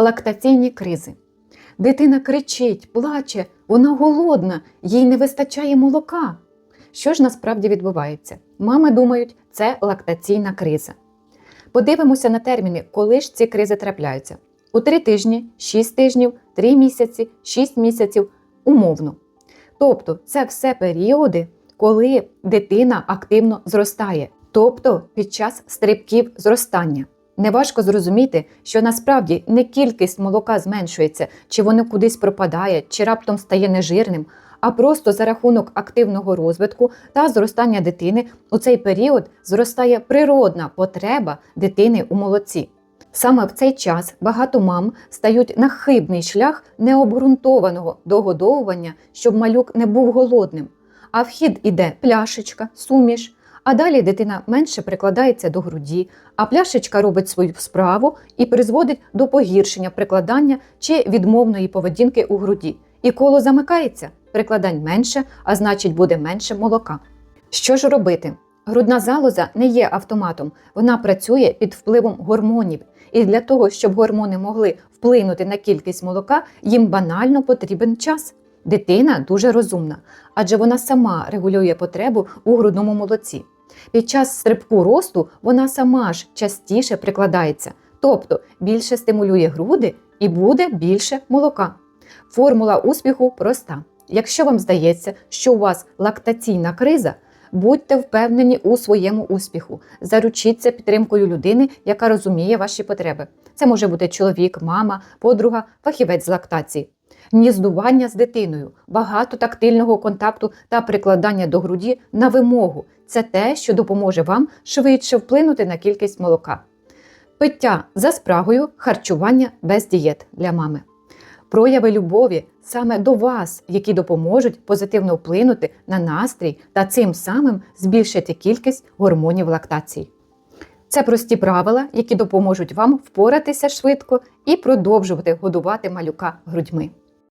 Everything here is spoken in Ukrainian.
Лактаційні кризи. Дитина кричить, плаче, вона голодна, їй не вистачає молока. Що ж насправді відбувається? Мами думають, це лактаційна криза. Подивимося на терміни, коли ж ці кризи трапляються. У 3 тижні, 6 тижнів, 3 місяці, 6 місяців умовно. Тобто це все періоди, коли дитина активно зростає, тобто під час стрибків зростання. Неважко зрозуміти, що насправді не кількість молока зменшується, чи воно кудись пропадає, чи раптом стає нежирним, а просто за рахунок активного розвитку та зростання дитини у цей період зростає природна потреба дитини у молоці. Саме в цей час багато мам стають на хибний шлях необґрунтованого догодовування, щоб малюк не був голодним. А в хід іде пляшечка, суміш, а далі дитина менше прикладається до груді, а пляшечка робить свою справу і призводить до погіршення прикладання чи відмовної поведінки у груді. І коло замикається, прикладань менше, а значить буде менше молока. Що ж робити? Грудна залоза не є автоматом, вона працює під впливом гормонів. І для того, щоб гормони могли вплинути на кількість молока, їм банально потрібен час. Дитина дуже розумна, адже вона сама регулює потребу у грудному молоці. Під час стрибку росту вона сама ж частіше прикладається, тобто більше стимулює груди і буде більше молока. Формула успіху проста. Якщо вам здається, що у вас лактаційна криза, будьте впевнені у своєму успіху. Заручіться підтримкою людини, яка розуміє ваші потреби. Це може бути чоловік, мама, подруга, фахівець з лактації. Гніздування з дитиною, багато тактильного контакту та прикладання до груді на вимогу це те, що допоможе вам швидше вплинути на кількість молока. Пиття за спрагою, харчування без дієт для мами. Прояви любові саме до вас, які допоможуть позитивно вплинути на настрій та цим самим збільшити кількість гормонів лактації. Це прості правила, які допоможуть вам впоратися швидко і продовжувати годувати малюка грудьми.